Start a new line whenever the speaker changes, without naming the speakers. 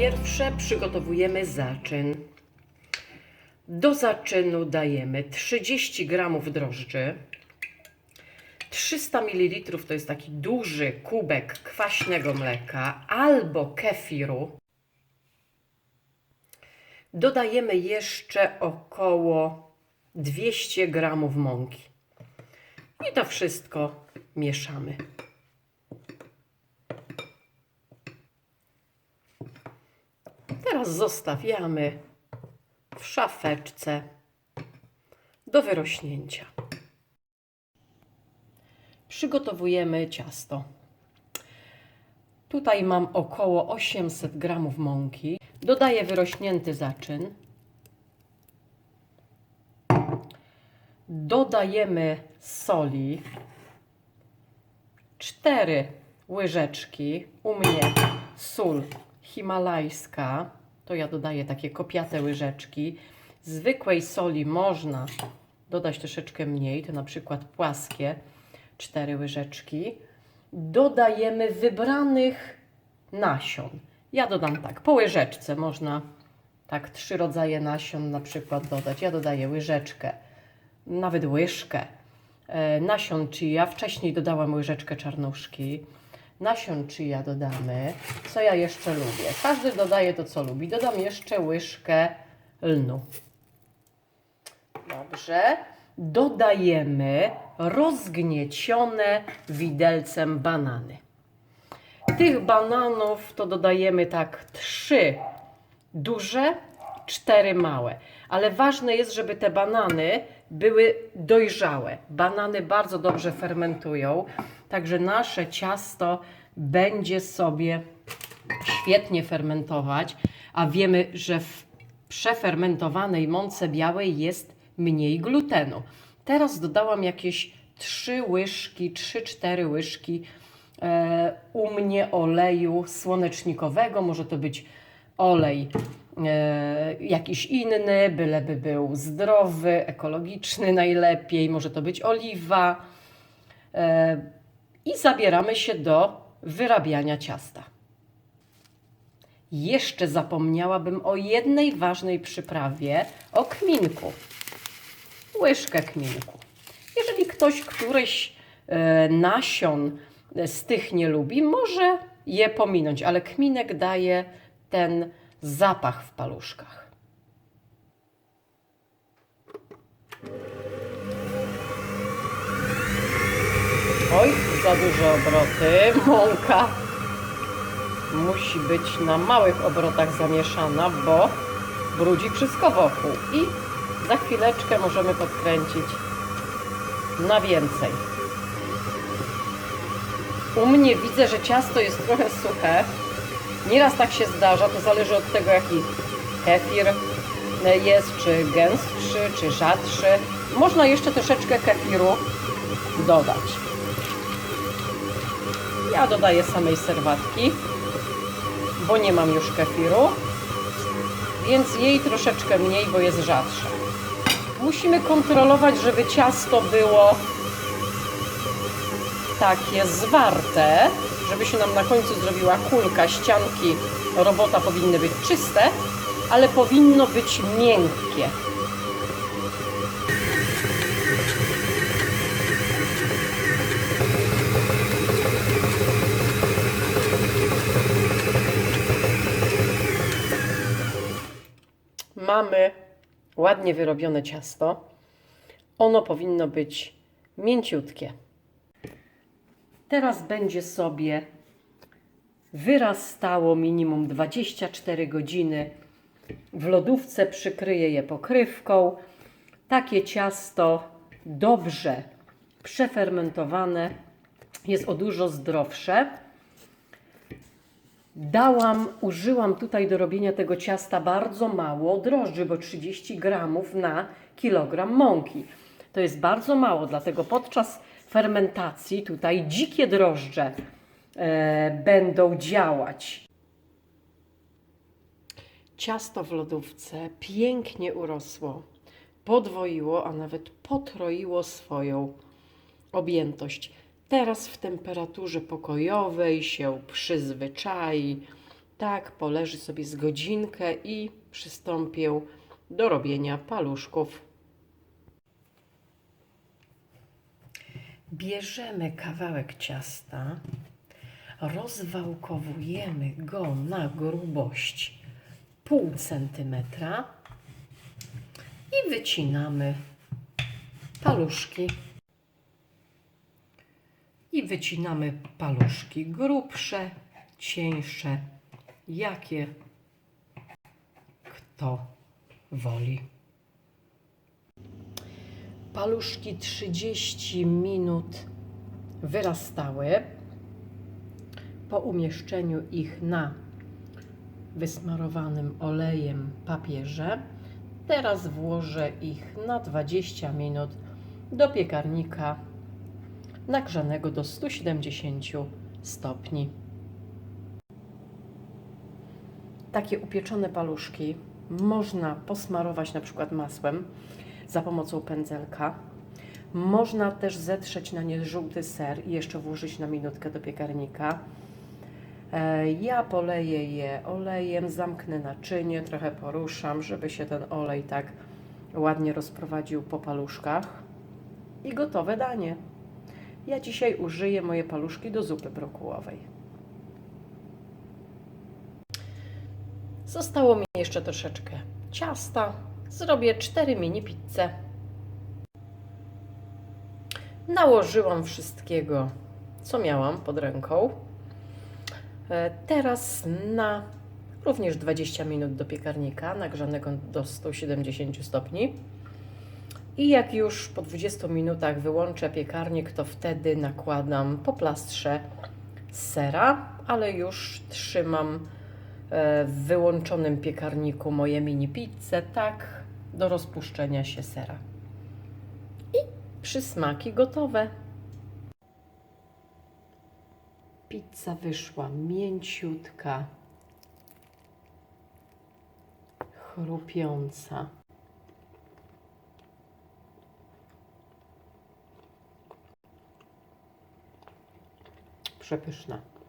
pierwsze przygotowujemy zaczyn. Do zaczynu dajemy 30 g drożdży, 300 ml to jest taki duży kubek kwaśnego mleka albo kefiru. Dodajemy jeszcze około 200 g mąki. I to wszystko mieszamy. Teraz zostawiamy w szafeczce do wyrośnięcia. Przygotowujemy ciasto. Tutaj mam około 800 g mąki. Dodaję wyrośnięty zaczyn. Dodajemy soli. 4 łyżeczki. U mnie sól himalajska. To ja dodaję takie kopiate łyżeczki. Zwykłej soli można dodać troszeczkę mniej, to na przykład płaskie 4 łyżeczki. Dodajemy wybranych nasion. Ja dodam tak, po łyżeczce można tak trzy rodzaje nasion na przykład dodać. Ja dodaję łyżeczkę, nawet łyżkę e, nasion chia. Wcześniej dodałam łyżeczkę czarnuszki. Nasion chia dodamy. Co ja jeszcze lubię? Każdy dodaje to, co lubi. Dodam jeszcze łyżkę lnu. Dobrze. Dodajemy rozgniecione widelcem banany. Tych bananów to dodajemy tak trzy duże, cztery małe. Ale ważne jest, żeby te banany były dojrzałe. Banany bardzo dobrze fermentują, także nasze ciasto będzie sobie świetnie fermentować, a wiemy, że w przefermentowanej mące białej jest mniej glutenu. Teraz dodałam jakieś 3 łyżki, 3-4 łyżki e, u mnie oleju słonecznikowego. Może to być olej jakiś inny, byleby był zdrowy, ekologiczny najlepiej. Może to być oliwa. E, I zabieramy się do wyrabiania ciasta. Jeszcze zapomniałabym o jednej ważnej przyprawie, o kminku. Łyżkę kminku. Jeżeli ktoś któryś e, nasion z tych nie lubi, może je pominąć, ale kminek daje ten zapach w paluszkach. Oj, za duże obroty. Mąka musi być na małych obrotach zamieszana, bo brudzi wszystko wokół. I za chwileczkę możemy podkręcić na więcej. U mnie widzę, że ciasto jest trochę suche. Nieraz tak się zdarza, to zależy od tego, jaki kefir jest, czy gęstszy, czy rzadszy. Można jeszcze troszeczkę kefiru dodać. Ja dodaję samej serwatki, bo nie mam już kefiru, więc jej troszeczkę mniej, bo jest rzadsza. Musimy kontrolować, żeby ciasto było takie zwarte, żeby się nam na końcu zrobiła kulka, ścianki robota powinny być czyste, ale powinno być miękkie. Mamy ładnie wyrobione ciasto. Ono powinno być mięciutkie. Teraz będzie sobie wyrastało minimum 24 godziny. W lodówce przykryję je pokrywką. Takie ciasto dobrze przefermentowane jest o dużo zdrowsze. Dałam, użyłam tutaj do robienia tego ciasta bardzo mało drożdży, bo 30 gramów na kilogram mąki. To jest bardzo mało, dlatego podczas fermentacji tutaj dzikie drożdże e, będą działać. Ciasto w lodówce pięknie urosło, podwoiło, a nawet potroiło swoją objętość. Teraz w temperaturze pokojowej się przyzwyczai, Tak, poleży sobie z godzinkę i przystąpię do robienia paluszków. Bierzemy kawałek ciasta, rozwałkowujemy go na grubość pół centymetra i wycinamy paluszki. I wycinamy paluszki grubsze, cieńsze, jakie kto woli. Paluszki 30 minut wyrastały. Po umieszczeniu ich na wysmarowanym olejem papierze, teraz włożę ich na 20 minut do piekarnika nagrzanego do 170 stopni. Takie upieczone paluszki można posmarować na przykład masłem za pomocą pędzelka. Można też zetrzeć na nie żółty ser i jeszcze włożyć na minutkę do piekarnika. E, Ja poleję je olejem, zamknę naczynie, trochę poruszam, żeby się ten olej tak ładnie rozprowadził po paluszkach. I gotowe danie. Ja dzisiaj użyję moje paluszki do zupy brokułowej. Zostało mi jeszcze troszeczkę ciasta. Zrobię cztery mini pizze. Nałożyłam wszystkiego, co miałam pod ręką. E, Teraz na również 20 minut do piekarnika, nagrzanego do 170 stopni. I jak już po 20 minutach wyłączę piekarnik, to wtedy nakładam po plastrze sera, ale już trzymam e, w wyłączonym piekarniku moje mini pizze, tak do rozpuszczenia się sera. I przysmaki gotowe. Pizza wyszła mięciutka, chrupiąca. Przepyszna.